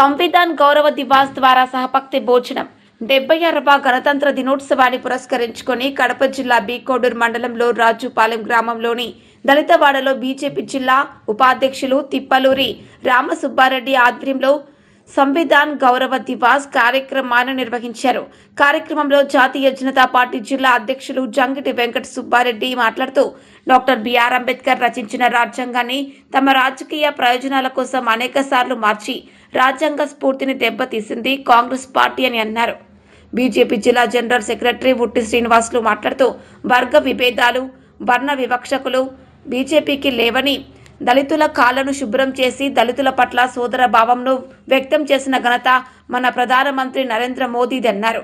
సంవిధాన్ గౌరవ దివాస్ ద్వారా సహపక్తి భోజనం. డెబ్బై అరవ గణతంత్ర దినోత్సవాన్ని పురస్కరించుకొని కడప జిల్లా బీకోడూరు మండలంలో రాజుపాలెం గ్రామంలోని దళితవాడలో బీజేపీ జిల్లా ఉపాధ్యక్షులు తిప్పలూరి రామసుబ్బారెడ్డి ఆధ్వర్యంలో సంవిధాన్ గౌరవ దివాస్ కార్యక్రమాన్ని నిర్వహించారు. కార్యక్రమంలో జాతీయ జనతా పార్టీ జిల్లా అధ్యక్షులు జంగిటి వెంకట సుబ్బారెడ్డి మాట్లాడుతూ డాక్టర్ బిఆర్ అంబేద్కర్ రచించిన రాజ్యాంగాన్ని తమ రాజకీయ ప్రయోజనాల కోసం అనేకసార్లు మార్చి రాజ్యాంగ స్ఫూర్తిని దెబ్బతీసింది కాంగ్రెస్ పార్టీ అని అన్నారు. బీజేపీ జిల్లా జనరల్ సెక్రటరీ ఉట్టి శ్రీనివాసులు మాట్లాడుతూ వర్గ విభేదాలు వర్ణ వివక్షకులు బీజేపీకి లేవని దళితుల కాళ్ళను శుభ్రం చేసి దళితుల పట్ల సోదర భావంను వ్యక్తం చేసిన ఘనత మన ప్రధానమంత్రి నరేంద్ర మోదీదన్నారు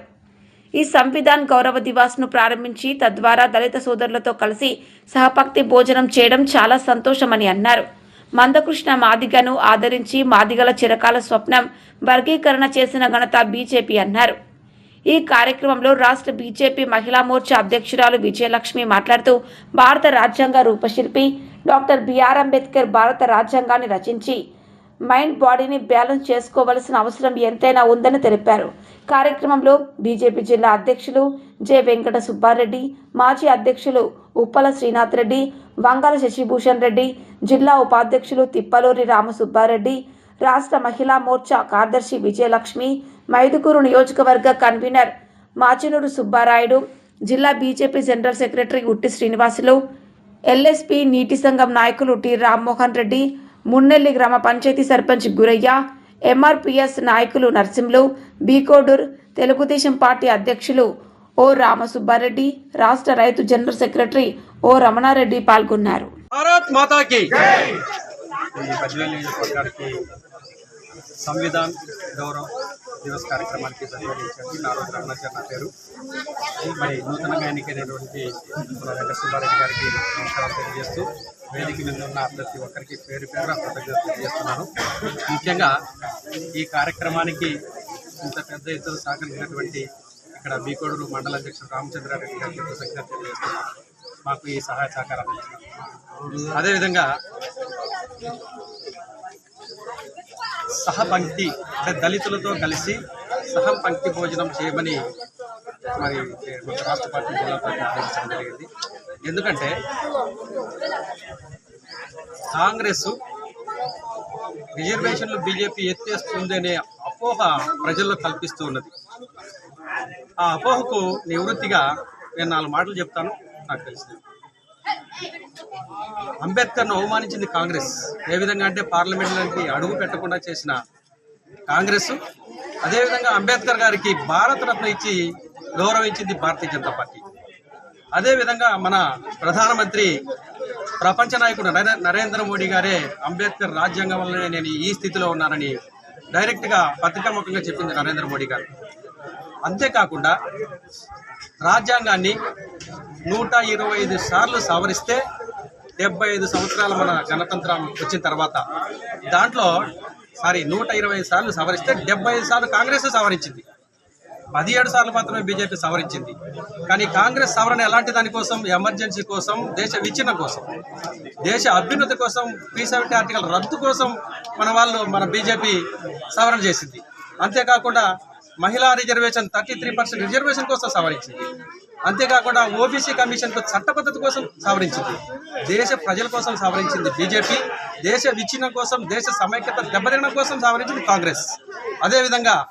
ఈ సంవిధాన్ గౌరవ దివాస్ను ప్రారంభించి తద్వారా దళిత సోదరులతో కలిసి సహపక్తి భోజనం చేయడం చాలా సంతోషమని అన్నారు. మందకృష్ణ మాదిగను ఆదరించి మాదిగల చిరకాల స్వప్నం వర్గీకరణ చేసిన ఘనత బీజేపీ అన్నారు. ఈ కార్యక్రమంలో రాష్ట్ర బీజేపీ మహిళా మోర్చా అధ్యక్షురాలు విజయలక్ష్మి మాట్లాడుతూ భారత రాజ్యాంగ రూపశిల్పి డాక్టర్ బిఆర్ అంబేద్కర్ భారత రాజ్యాంగాన్ని రచించి మైండ్ బాడీని బ్యాలెన్స్ చేసుకోవలసిన అవసరం ఎంతైనా ఉందని తెలిపారు. కార్యక్రమంలో బీజేపీ జిల్లా అధ్యక్షులు జె వెంకట సుబ్బారెడ్డి మాజీ అధ్యక్షులు ఉప్పల శ్రీనాథ్ రెడ్డి వంగల శశిభూషణ్ రెడ్డి జిల్లా ఉపాధ్యక్షులు తిప్పలూరి రామసుబ్బారెడ్డి రాష్ట్ర మహిళా మోర్చా కార్యదర్శి విజయలక్ష్మి మైదుకూరు నియోజకవర్గ కన్వీనర్ మాచినూరు సుబ్బారాయుడు జిల్లా బీజేపీ జనరల్ సెక్రటరీ ఉట్టి శ్రీనివాసులు ఎల్ఎస్పి నీటి సంఘం నాయకులు టి రామ్మోహన్ రెడ్డి మున్నెల్లి గ్రామ పంచాయతీ సర్పంచ్ గురయ్య ఎంఆర్పిఎస్ నాయకులు నర్సింలు బీకోడూర్ తెలుగుదేశం పార్టీ అధ్యక్షులు ఓ రామసుబ్బారెడ్డి రాష్ట్ర రైతు జనరల్ సెక్రటరీ ఓ రమణారెడ్డి పాల్గొన్నారు. భారత్ మాతాకి ఈ బద్వేల్ నియోజకవర్గానికి సంవిధాన్ గౌరవ దివస్ కార్యక్రమానికి సంబంధించి నా రోజు రమణాచారి నా పేరు మరి నూతనంగా ఎన్నికైనటువంటి వెంకట సుబ్బారెడ్డి గారికి నమస్కారం తెలియజేస్తూ వేదిక మీద ఉన్న ప్రతి ఒక్కరికి పేరు పేరు కృతజ్ఞత తెలియజేస్తున్నాను. ముఖ్యంగా ఈ కార్యక్రమానికి ఇంత పెద్ద ఎత్తున సహకరించినటువంటి ఇక్కడ బీకోడూరు మండల అధ్యక్షుడు రామచంద్రారెడ్డి గారికి కృతజ్ఞత తెలియజేస్తున్నాను. మాకు ఈ సహాయ సహకారాలు అందిస్తున్నారు. అదేవిధంగా సహపంక్తి అంటే దళితులతో కలిసి సహపంక్తి భోజనం చేయమని మరి రాష్ట్ర పార్టీ జిల్లా పార్టీ జరిగింది. ఎందుకంటే కాంగ్రెస్ రిజర్వేషన్లు బీజేపీ ఎత్తేస్తుందనే అపోహ ప్రజల్లో కల్పిస్తూ ఉన్నది. ఆ అపోహకు నివృత్తిగా నేను నాలుగు మాటలు చెప్తాను. నాకు తెలిసింది. అంబేద్కర్ను అవమానించింది కాంగ్రెస్. ఏ విధంగా అంటే పార్లమెంట్లోకి అడుగు పెట్టకుండా చేసిన కాంగ్రెస్. అదేవిధంగా అంబేద్కర్ గారికి భారతరత్న ఇచ్చి గౌరవించింది భారతీయ జనతా పార్టీ. అదేవిధంగా మన ప్రధానమంత్రి ప్రపంచ నాయకుడు నరే- నరేంద్ర మోడీ గారే అంబేద్కర్ రాజ్యాంగం వల్లనే నేను ఈ స్థితిలో ఉన్నానని డైరెక్ట్గా పత్రికాముఖంగా చెప్పింది నరేంద్ర మోడీ గారు. అంతేకాకుండా రాజ్యాంగాన్ని నూట ఇరవై ఐదు సార్లు సవరిస్తే డెబ్బై ఐదు సంవత్సరాల మన గణతంత్రం వచ్చిన తర్వాత దాంట్లో సారీ నూట ఇరవై ఐదు సార్లు సవరిస్తే డెబ్బై ఐదు సార్లు కాంగ్రెస్ సవరించింది. పదిహేడు సార్లు మాత్రమే బీజేపీ సవరించింది. కానీ కాంగ్రెస్ సవరణ ఎలాంటి దానికోసం ఎమర్జెన్సీ కోసం దేశ విచ్ఛిన్నం కోసం. దేశ అభ్యున్నతి కోసం పీ సెవెంటీ ఆర్టికల్ రద్దు కోసం మన వాళ్ళు మన బీజేపీ సవరణ చేసింది. అంతేకాకుండా మహిళా reservation thirty three percent reservation కోసం సవరించింది. అంతేకాకుండా ఓబీసీ కమిషన్ చట్టబద్ధత కోసం సవరించింది. దేశ ప్రజల కోసం సవరించింది బీజేపీ. దేశ విచ్ఛిన్నం కోసం దేశ సమైక్యత దెబ్బతినడం కోసం సవరించింది కాంగ్రెస్. అదేవిధంగా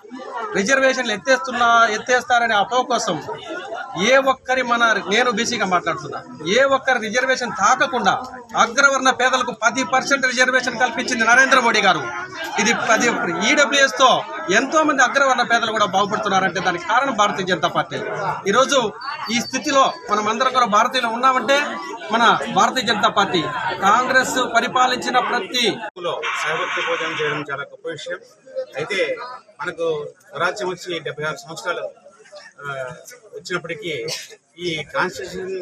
రిజర్వేషన్లు ఎత్తేస్తున్నా ఎత్తేస్తారనే అపోహ కోసం ఏ ఒక్కరి మన నేను బీసీగా మాట్లాడుతున్నా ఏ ఒక్కరి రిజర్వేషన్ తాకకుండా అగ్రవర్ణ పేదలకు పది పర్సెంట్ రిజర్వేషన్ కల్పించింది నరేంద్ర మోడీ గారు. ఇది పది ఈడబ్ల్యూఎస్తో ఎంతో మంది అగ్రవర్ణ పేదలు కూడా బాగుపడుతున్నారంటే దానికి కారణం భారతీయ జనతా పార్టీ. ఈరోజు ఈ స్థితిలో మనం అందరం కూడా భారతీయులు ఉన్నామంటే మన భారతీయ జనతా పార్టీ కాంగ్రెస్ పరిపాలించిన ప్రతి సహవర్తి భోజనం చేయడం చాలా గొప్ప విషయం. అయితే మనకు స్వరాజ్యం వచ్చి డెబ్బై ఆరు సంవత్సరాలు వచ్చినప్పటికీ ఈ కాన్స్టిట్యూషన్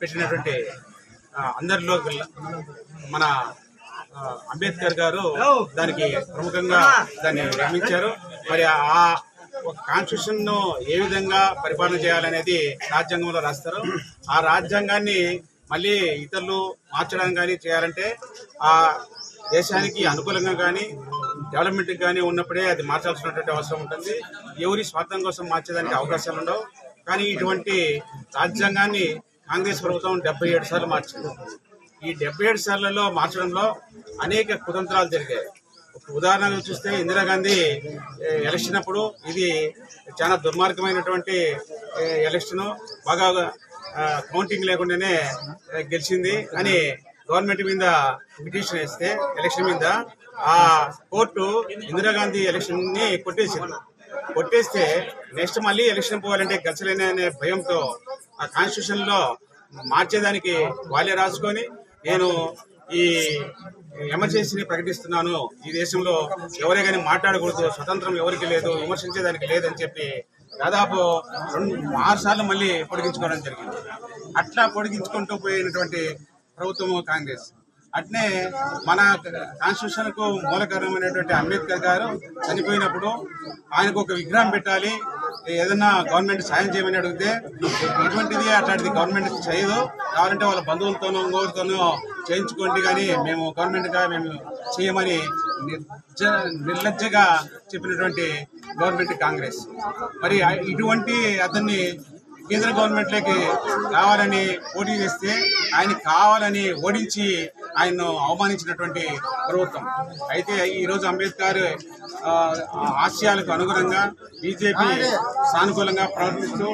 పెట్టినటువంటి అందరిలో మన అంబేద్కర్ గారు దానికి ప్రముఖంగా దాన్ని నిర్మించారు. మరి ఆ ఒక కాన్స్టిట్యూషన్ను ఏ విధంగా పరిపాలన చేయాలనేది రాజ్యాంగంలో రాస్తారు. ఆ రాజ్యాంగాన్ని మళ్ళీ ఇతరులు మార్చడం కానీ చేయాలంటే ఆ దేశానికి అనుకూలంగా కానీ డెవలప్మెంట్ కానీ ఉన్నప్పుడే అది మార్చాల్సినటువంటి అవసరం ఉంటుంది. ఎవరి స్వార్థం కోసం మార్చేదానికి అవకాశాలు ఉండవు. కానీ ఇటువంటి రాజ్యాంగాన్ని కాంగ్రెస్ ప్రభుత్వం డెబ్బై ఏడు సార్లు మార్చింది ఈ డెబ్బై ఏడు సార్లలో మార్చడంలో అనేక కుతంత్రాలు జరిగాయి. ఉదాహరణలు చూస్తే ఇందిరాగాంధీ ఎలక్షన్ అప్పుడు ఇది చాలా దుర్మార్గమైనటువంటి ఎలక్షన్ బాగా కౌంటింగ్ లేకుండానే గెలిచింది. అని గవర్నమెంట్ మీద పిటిషన్ వేస్తే ఎలక్షన్ మీద ఆ కోర్టు ఇందిరాగాంధీ ఎలక్షన్ని కొట్టేసింది. కొట్టేస్తే నెక్స్ట్ మళ్ళీ ఎలక్షన్ పోవాలంటే గెలిచలేని అనే భయంతో ఆ కాన్స్టిట్యూషన్లో మార్చేదానికి వాళ్ళే రాసుకొని నేను ఈ ఎమర్జెన్సీని ప్రకటిస్తున్నాను. ఈ దేశంలో ఎవరే కానీ మాట్లాడకూడదు స్వతంత్రం ఎవరికి లేదు విమర్శించేదానికి లేదని చెప్పి దాదాపు రెండు ఆరు సార్లు మళ్ళీ పొడిగించుకోవడం జరిగింది. అట్లా పొడిగించుకుంటూ పోయినటువంటి ప్రభుత్వము కాంగ్రెస్. అట్నే మన కాన్స్టిట్యూషన్కు మూలకరమైనటువంటి అంబేద్కర్ గారు చనిపోయినప్పుడు ఆయనకు ఒక విగ్రహం పెట్టాలి ఏదన్నా గవర్నమెంట్ సాయం చేయమని అడిగితే ఎటువంటిది అట్లాంటిది గవర్నమెంట్ చేయదు కావాలంటే వాళ్ళ బంధువులతోనో ఇంకోరితోనో చేయించుకోండి కానీ మేము గవర్నమెంట్గా మేము చేయమని నిర్జ నిర్లజ్జగా చెప్పినటువంటి గవర్నమెంట్ కాంగ్రెస్. మరి ఇటువంటి అతన్ని కేంద్ర గవర్నమెంట్లోకి రావాలని పోటీ చేస్తే ఆయన కావాలని ఓడించి ఆయన్ను అవమానించినటువంటి ప్రభుత్వం. అయితే ఈరోజు అంబేద్కర్ ఆశయాలకు అనుగుణంగా బీజేపీ సానుకూలంగా ప్రవర్తిస్తూ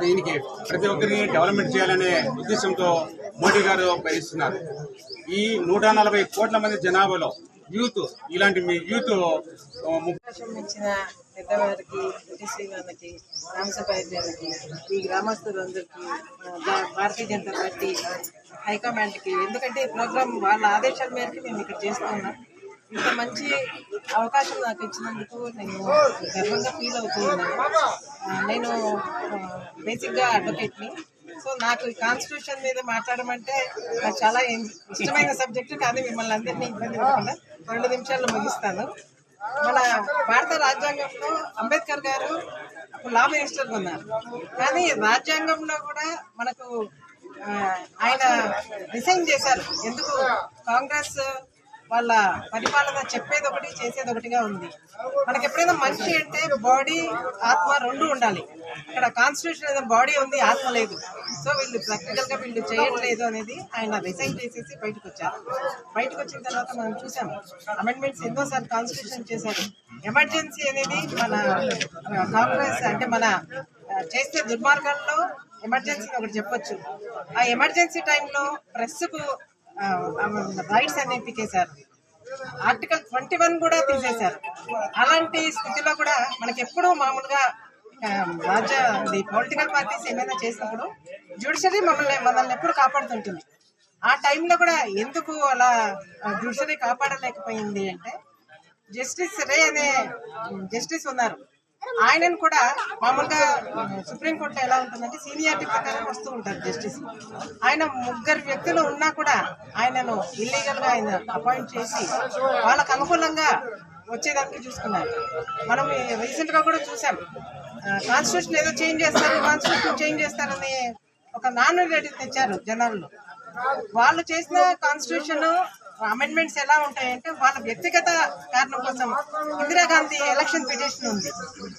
దీనికి ప్రతి ఒక్కరిని డెవలప్మెంట్ చేయాలనే ఉద్దేశంతో మోడీ గారు ప్రయత్నిస్తున్నారు. ఈ నూట నలభై కోట్ల మంది జనాభాలో యూత్ ఇలాంటి మీ యూత్ ఇచ్చిన పెద్దవారికి శ్రీవాళ్ళకి రామసభకి ఈ గ్రామస్తులందరికీ భారతీయ జనతా పార్టీ హైకమాండ్కి ఎందుకంటే ఈ ప్రోగ్రామ్ వాళ్ళ ఆదేశాల మేరకు మేము ఇక్కడ చేస్తున్నాం. ఇంత మంచి అవకాశం నాకు ఇచ్చినందుకు నేను గర్వంగా ఫీల్ అవుతున్నాను. నేను బేసిక్గా అడ్వకేట్ని సో నాకు ఈ కాన్స్టిట్యూషన్ మీద మాట్లాడమంటే నాకు చాలా ఇష్టమైన సబ్జెక్టు కానీ మిమ్మల్ని అందరినీ ఇబ్బంది పెట్టకుండా రెండు నిమిషాల్లో ముగిస్తాను. మన భారత రాజ్యాంగంలో అంబేద్కర్ గారు లా మినిస్టర్ ఉన్నారు. కానీ రాజ్యాంగంలో కూడా మనకు ఆయన రిసైన్ చేశారు. ఎందుకు? కాంగ్రెస్ వాళ్ళ పరిపాలన చెప్పేది ఒకటి చేసేది ఒకటిగా ఉంది. మనకి ఎప్పుడైనా మనిషి అంటే బాడీ ఆత్మ రెండు ఉండాలి. ఇక్కడ కాన్స్టిట్యూషన్ ఏదో బాడీ ఉంది ఆత్మ లేదు. సో వీళ్ళు ప్రాక్టికల్గా వీళ్ళు చేయట్లేదు అనేది ఆయన రిసైన్ చేసేసి బయటకు వచ్చారు. బయటకు వచ్చిన తర్వాత మనం చూసాం అమెండ్మెంట్స్ ఎన్నోసార్లు కాన్స్టిట్యూషన్ చేశారు. ఎమర్జెన్సీ అనేది మన కాంగ్రెస్ అంటే మన చేసే చేస్తే దుర్మార్గాల్లో ఎమర్జెన్సీ ఒకటి చెప్పొచ్చు. ఆ ఎమర్జెన్సీ టైంలో ప్రెస్కు రైట్స్ అనేవి పీకేశారు ఆర్టికల్ ట్వంటీ వన్ కూడా తీసేశారు. అలాంటి స్థితిలో కూడా మనకి ఎప్పుడూ మామూలుగా రాజ్య పొలిటికల్ పార్టీస్ ఏమైనా చేసినప్పుడు జ్యుడిషరీ మమ్మల్ని మనల్ని ఎప్పుడు కాపాడుతుంటుంది. ఆ టైంలో కూడా ఎందుకు అలా జ్యుడిషరీ కాపాడలేకపోయింది అంటే జస్టిస్ రే అనే జస్టిస్ ఉన్నారు. ఆయనను కూడా మామూలుగా సుప్రీంకోర్టులో ఎలా ఉంటుందంటే సీనియారిటీ ప్రకారం వస్తూ ఉంటారు జస్టిస్. ఆయన ముగ్గురు వ్యక్తులు ఉన్నా కూడా ఆయనను ఇల్లీగల్గా ఆయన అపాయింట్ చేసి వాళ్ళకు అనుకూలంగా వచ్చేదానికి చూసుకున్నారు. మనం రీసెంట్గా కూడా చూసాం. కాన్స్టిట్యూషన్ ఏదో చేంజ్ చేస్తారు కాన్స్టిట్యూషన్ చేంజ్ చేస్తారని ఒక నాన్ రేటింగ్ తెచ్చారు జనాల్లో. వాళ్ళు చేసిన కాన్స్టిట్యూషన్ అమెండ్మెంట్స్ ఎలా ఉంటాయంటే వాళ్ళ వ్యక్తిగత కారణం కోసం ఇందిరాగాంధీ ఎలక్షన్ పిటిషన్ ఉంది.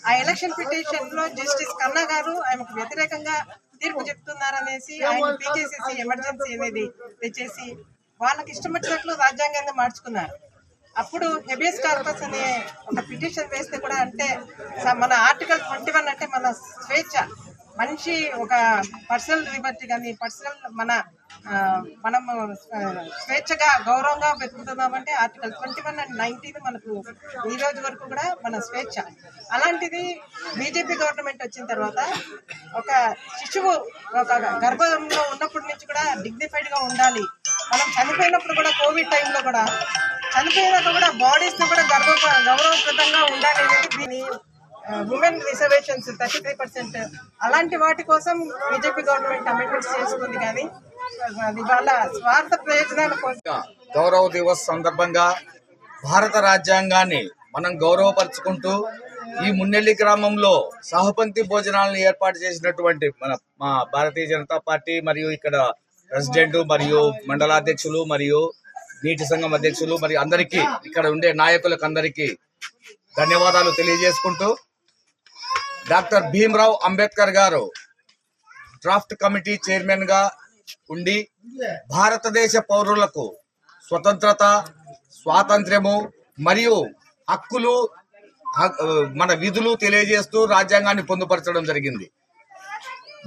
ఆ ఎలక్షన్ పిటిషన్లో జస్టిస్ కన్నా గారు ఆమెకు వ్యతిరేకంగా తీర్పు చెప్తున్నారనేసి ఆయన పీకేసేసి ఎమర్జెన్సీ అనేది తెచ్చేసి వాళ్ళకి ఇష్టం వచ్చినట్లు రాజ్యాంగాన్ని మార్చుకున్నారు. అప్పుడు హెబియస్ కార్పస్ అనే ఒక పిటిషన్ వేస్తే కూడా అంటే మన ఆర్టికల్ ట్వంటీ వన్ అంటే మన స్వేచ్ఛ. మంచి ఒక పర్సనల్ లిబర్టీ కానీ పర్సనల్ మన మనం మనము స్వేచ్ఛగా గౌరవంగా వెతుకుతున్నామంటే article twenty one and nineteen మనకు ఈ రోజు వరకు కూడా మన స్వేచ్ఛ. అలాంటిది బీజేపీ గవర్నమెంట్ వచ్చిన తర్వాత ఒక శిశువు ఒక గర్భంలో ఉన్నప్పటి నుంచి కూడా డిగ్నిఫైడ్గా ఉండాలి. మనం చనిపోయినప్పుడు కూడా కోవిడ్ టైంలో కూడా చనిపోయినాక కూడా బాడీస్ని కూడా గర్వ గౌరవప్రదంగా ఉండాలి అనేది దీని women reservations thirty three percent. అలాంటి వాటి కోసం బీజేపీ గవర్నమెంట్ అమెండ్మెంట్స్ చేసుకుంది కానీ అది వాళ్ళ స్వార్థ ప్రయోజనాల కోసం. గౌరవ దివస్ సందర్భంగా భారత రాజ్యాంగాన్ని మనం గౌరవపరుచుకుంటూ ఈ మున్నెల్లి గ్రామంలో సహపంక్తి భోజనాలను ఏర్పాటు చేసినటువంటి మన మా భారతీయ జనతా పార్టీ మరియు ఇక్కడ ప్రెసిడెంట్ మరియు మండలాధ్యక్షులు మరియు నీటి సంఘం అధ్యక్షులు మరియు అందరికీ ఇక్కడ ఉండే నాయకులకు అందరికీ ధన్యవాదాలు తెలియజేసుకుంటూ డాక్టర్ భీమ్రావ్ అంబేద్కర్ గారు డ్రాఫ్ట్ కమిటీ చైర్మన్గా ఉండి భారతదేశ పౌరులకు స్వతంత్రత స్వాతంత్ర్యము మరియు హక్కులు హక్- మన విధులు తెలియజేస్తూ రాజ్యాంగాన్ని పొందుపరచడం జరిగింది.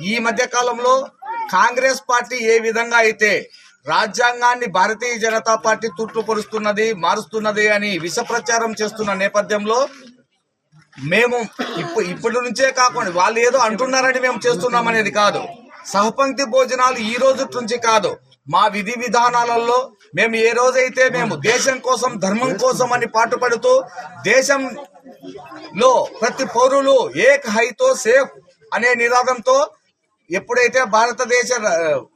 ఈ మధ్య కాలంలో కాంగ్రెస్ పార్టీ ఏ విధంగా అయితే రాజ్యాంగాన్ని భారతీయ జనతా పార్టీ తుట్టుపరుస్తున్నది మారుస్తున్నది అని విష ప్రచారం చేస్తున్న నేపథ్యంలో మేము ఇప్పుడు ఇప్పటి నుంచే కాకుండా వాళ్ళు ఏదో అంటున్నారని మేము చేస్తున్నాం అనేది కాదు. సహపంక్తి భోజనాలు ఈ రోజు నుంచి కాదు. మా విధి విధానాలలో మేము ఏ రోజైతే మేము దేశం కోసం ధర్మం కోసం అని పాటుపడుతూ దేశంలో ప్రతి పౌరులు ఏక్ హైతో సేఫ్ అనే నినాదంతో ఎప్పుడైతే భారతదేశ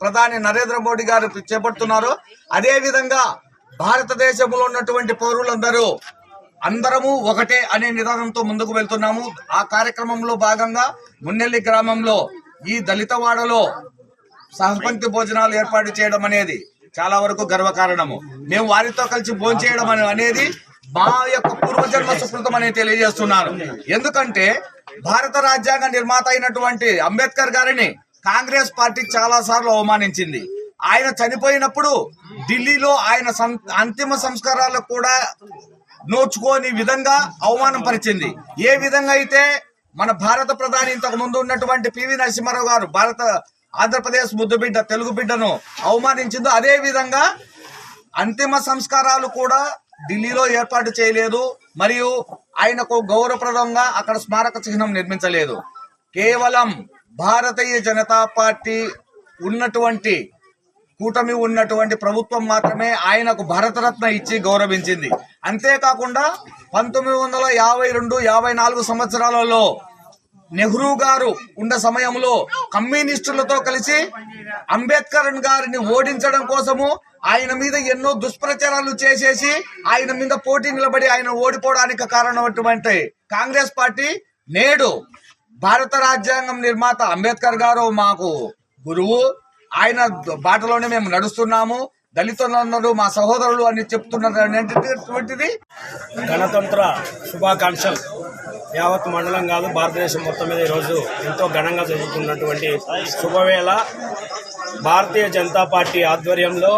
ప్రధాని నరేంద్ర మోడీ గారు చేపడుతున్నారో అదే విధంగా భారతదేశంలో ఉన్నటువంటి పౌరులందరూ అందరము ఒకటే అనే నిదానంతో ముందుకు వెళ్తున్నాము. ఆ కార్యక్రమంలో భాగంగా మున్నెల్లి గ్రామంలో ఈ దళితవాడలో సహపంక్తి భోజనాలు ఏర్పాటు చేయడం అనేది చాలా వరకు గర్వకారణము. మేము వారితో కలిసి భోంచేయడం అనేది మా యొక్క పూర్వజన్మ సుకృతం అని తెలియజేస్తున్నాను. ఎందుకంటే భారత రాజ్యాంగ నిర్మాత అయినటువంటి అంబేద్కర్ గారిని కాంగ్రెస్ పార్టీ చాలా సార్లు అవమానించింది. ఆయన చనిపోయినప్పుడు ఢిల్లీలో ఆయన సం- అంతిమ సంస్కారాలకు కూడా నోచుకోని విధంగా అవమానం పరిచింది. ఏ విధంగా అయితే మన భారత ప్రధాని ఇంతకు ముందు ఉన్నటువంటి పివి నరసింహారావు గారు భారత ఆంధ్రప్రదేశ్ ముద్దు బిడ్డ తెలుగు బిడ్డను అవమానించిందో అదే విధంగా అంతిమ సంస్కారాలు కూడా ఢిల్లీలో ఏర్పాటు చేయలేదు. మరియు ఆయనకు గౌరవప్రదంగా అక్కడ స్మారక చిహ్నం నిర్మించలేదు. కేవలం భారతీయ జనతా పార్టీ ఉన్నటువంటి కూటమి ఉన్నటువంటి ప్రభుత్వం మాత్రమే ఆయనకు భారతరత్న ఇచ్చి గౌరవించింది. అంతేకాకుండా పంతొమ్మిది వందల యాభై రెండు యాభై నాలుగు సంవత్సరాలలో నెహ్రూ గారు ఉన్న సమయంలో కమ్యూనిస్టులతో కలిసి అంబేద్కర్ గారిని ఓడించడం కోసము ఆయన మీద ఎన్నో దుష్ప్రచారాలు చేసేసి ఆయన మీద పోటీ నిలబడి ఆయన ఓడిపోవడానికి కారణమైనటువంటి కాంగ్రెస్ పార్టీ నేడు భారత రాజ్యాంగం నిర్మాత అంబేద్కర్ గారు మాకు గురువు ఆయన బాటలోనే మేము నడుస్తున్నాము. దళితులందరూ మా సహోదరులు అని చెప్తున్నటువంటిది గణతంత్ర శుభాకాంక్షలు. యావత్ మండలం కాదు భారతదేశం మొత్తం మీద ఈరోజు ఎంతో ఘనంగా జరుగుతున్నటువంటి శుభవేళ. భారతీయ జనతా పార్టీ ఆధ్వర్యంలో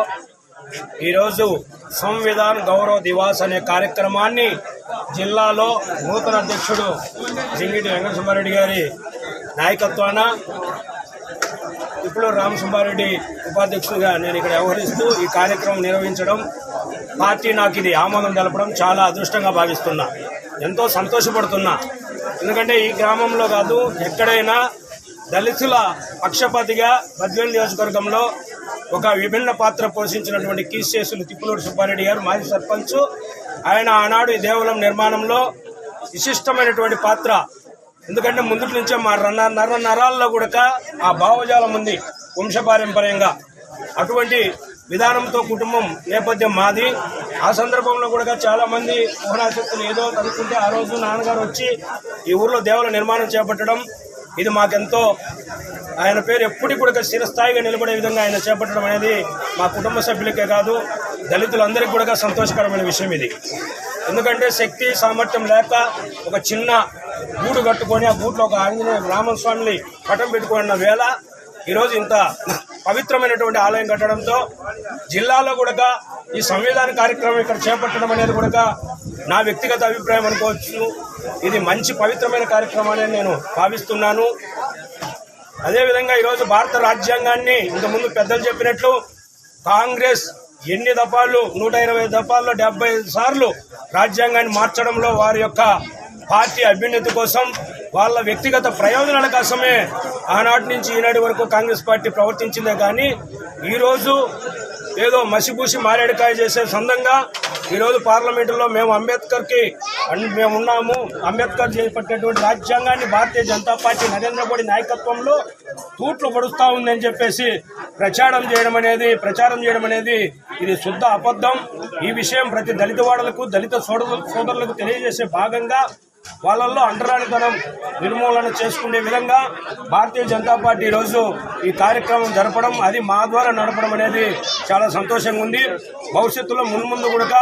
ఈరోజు సంవిధాన్ గౌరవ దివాస్ అనే కార్యక్రమాన్ని జిల్లాలో నూతన అధ్యక్షుడు జింగిటి వెంకటసుబ్బారెడ్డి గారి నాయకత్వాన ఇప్పుడు రామసుబ్బారెడ్డి ఉపాధ్యక్షుడిగా నేను ఇక్కడ వ్యవహరిస్తూ ఈ కార్యక్రమం నిర్వహించడం పార్టీ నాకు ఇది ఆమోదం తెలపడం చాలా అదృష్టంగా భావిస్తున్నా. ఎంతో సంతోషపడుతున్నా. ఎందుకంటే ఈ గ్రామంలో కాదు ఎక్కడైనా దళితుల పక్షపాతిగా బద్వేలు నియోజకవర్గంలో ఒక విభిన్న పాత్ర పోషించినటువంటి కీసేసులు తిప్పులూరు సుబ్బారెడ్డి గారు మాజీ సర్పంచ్. ఆయన ఆనాడు ఈ దేవాలయం నిర్మాణంలో విశిష్టమైనటువంటి పాత్ర ఎందుకంటే ముందుటి నుంచే మా రన్న నర నరాల్లో కూడా ఆ భావజాలం ఉంది వంశపారంపర్యంగా. అటువంటి విధానంతో కుటుంబం నేపథ్యం మాది. ఆ సందర్భంలో కూడా చాలా మంది ఏదో తలుచుకుంటే ఆ రోజు నాన్నగారు వచ్చి ఈ ఊర్లో దేవుల నిర్మాణం చేపట్టడం ఇది మాకెంతో ఆయన పేరు ఎప్పటికి కూడా స్థిరస్థాయిగా నిలబడే విధంగా ఆయన చేపట్టడం అనేది మా కుటుంబ సభ్యులకే కాదు దళితులందరికీ కూడా సంతోషకరమైన విషయం ఇది. ఎందుకంటే శక్తి సామర్థ్యం లేక ఒక చిన్న గూడు కట్టుకొని ఆ గూట్లో ఒక ఆంజనేయ రామన్ స్వామిని పటం పెట్టుకున్న వేళ ఈరోజు ఇంత పవిత్రమైనటువంటి ఆలయం కట్టడంతో జిల్లాలో కూడా ఈ సంవిధాన కార్యక్రమం ఇక్కడ చేపట్టడం అనేది కూడా నా వ్యక్తిగత అభిప్రాయం అనుకోవచ్చు. ఇది మంచి పవిత్రమైన కార్యక్రమాన్ని నేను భావిస్తున్నాను. అదేవిధంగా ఈరోజు భారత రాజ్యాంగాన్ని ఇంతకుముందు పెద్దలు చెప్పినట్లు కాంగ్రెస్ ఎన్ని దఫాలు? నూట ఇరవై దఫాల్లో డెబ్బై సార్లు రాజ్యాంగాన్ని మార్చడంలో వారి యొక్క పార్టీ అభ్యున్నతి కోసం వాళ్ళ వ్యక్తిగత ప్రయోజనాల కోసమే ఆనాటి నుంచి ఈనాటి వరకు కాంగ్రెస్ పార్టీ ప్రవర్తించిందే కానీ ఈరోజు ఏదో మసిపూసి మారేడుకాయ చేసే సందంగా ఈరోజు పార్లమెంటులో మేము అంబేద్కర్కి మేము ఉన్నాము. అంబేద్కర్ చేపట్టేటువంటి రాజ్యాంగాన్ని భారతీయ జనతా పార్టీ నరేంద్ర మోడీ నాయకత్వంలో తూట్లు పడుస్తూ ఉందని చెప్పేసి ప్రచారం చేయడం అనేది ప్రచారం చేయడం అనేది ఇది శుద్ధ అబద్ధం. ఈ విషయం ప్రతి దళిత వాడలకు దళిత సోదరులకు తెలియజేసే భాగంగా వాళ్ళల్లో అంటరానితనం నిర్మూలన చేసుకునే విధంగా భారతీయ జనతా పార్టీ ఈరోజు ఈ కార్యక్రమం జరపడం అది మా ద్వారా నడపడం అనేది చాలా సంతోషంగా ఉంది. భవిష్యత్తులో మున్ముందు కూడా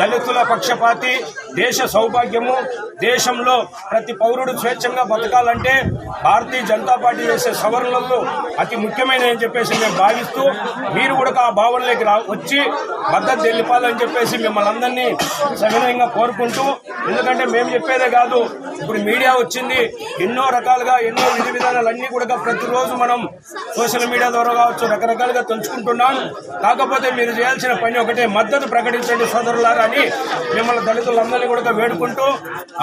దళితుల పక్షపాతి దేశ సౌభాగ్యము దేశంలో ప్రతి పౌరుడు స్వేచ్ఛంగా బతకాలంటే భారతీయ జనతా పార్టీ చేసే సవరణలలో అతి ముఖ్యమైన అని చెప్పేసి మేము భావిస్తూ మీరు కూడా ఆ భావనలోకి రా వచ్చి మద్దతు తెలిపాలని చెప్పేసి మిమ్మల్ని అందరినీ సవినయంగా కోరుకుంటూ ఎందుకంటే మేము చెప్పేది కాదు. ఇప్పుడు మీడియా వచ్చింది. ఎన్నో రకాలుగా ఎన్నో విధి విధానాలు అన్ని కూడా ప్రతిరోజు మనం సోషల్ మీడియా ద్వారా కావచ్చు రకరకాలుగా తెలుసుకుంటున్నాం కాకపోతే మీరు చేయాల్సిన పని ఒకటే మద్దతు ప్రకటించండి సోదరులారా అని మిమ్మల్ని దళితులందరినీ కూడా వేడుకుంటూ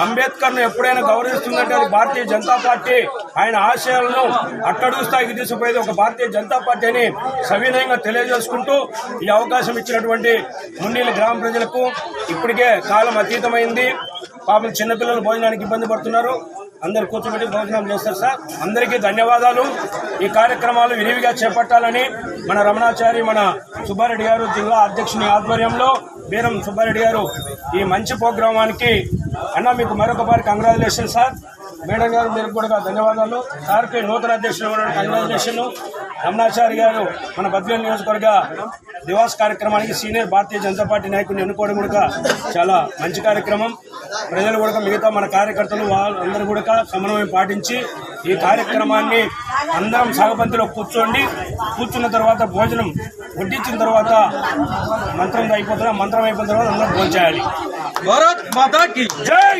అంబేద్కర్ను ఎప్పుడైనా గౌరవిస్తుందంటే అది భారతీయ జనతా పార్టీ. ఆయన ఆశయాలను అట్టడుగు స్థాయికి తీసుకుపోయేది ఒక భారతీయ జనతా పార్టీ అని సవినయంగా తెలియజేసుకుంటూ ఈ అవకాశం ఇచ్చినటువంటి మున్నీళ్ళ గ్రామ ప్రజలకు ఇప్పటికే కాలం అతీతమైంది. పాపం చిన్నపిల్లలు భోజనానికి ఇబ్బంది పడుతున్నారు. అందరు కూర్చోబెట్టి భోజనం చేస్తారు సార్. అందరికీ ధన్యవాదాలు. ఈ కార్యక్రమాలు విరివిగా చేపట్టాలని మన రమణాచారి మన సుబ్బారెడ్డి గారు జిల్లా అధ్యక్షుని ఆధ్వర్యంలో బీరం సుబ్బారెడ్డి గారు ఈ మంచి ప్రోగ్రామానికి అన్న మీకు మరొకసారి కంగ్రాచులేషన్ సార్. మేడం గారు మీకు కూడా ధన్యవాదాలు. సార్కి నూతన అధ్యక్షులు కంగ్రాచులేషన్ రమణాచారి గారు మన బద్వేలు నియోజకవర్గ దివాస్ కార్యక్రమానికి సీనియర్ భారతీయ జనతా పార్టీ నాయకుడిని ఎన్నుకోవడం కూడా చాలా మంచి కార్యక్రమం. ప్రజలు కూడా మిగతా మన కార్యకర్తలు వాళ్ళందరూ కూడా సమన్వయం పాటించి ఈ కార్యక్రమాన్ని అందరం సాగబంతిలో కూర్చోండి. కూర్చున్న తర్వాత భోజనం వడ్డించిన తర్వాత మంత్రం అయిపోతున్నా మంత్రం అయిపోయిన తర్వాత అందరం భోజనం చేయాలి. భారత్ మాతాకి. జై!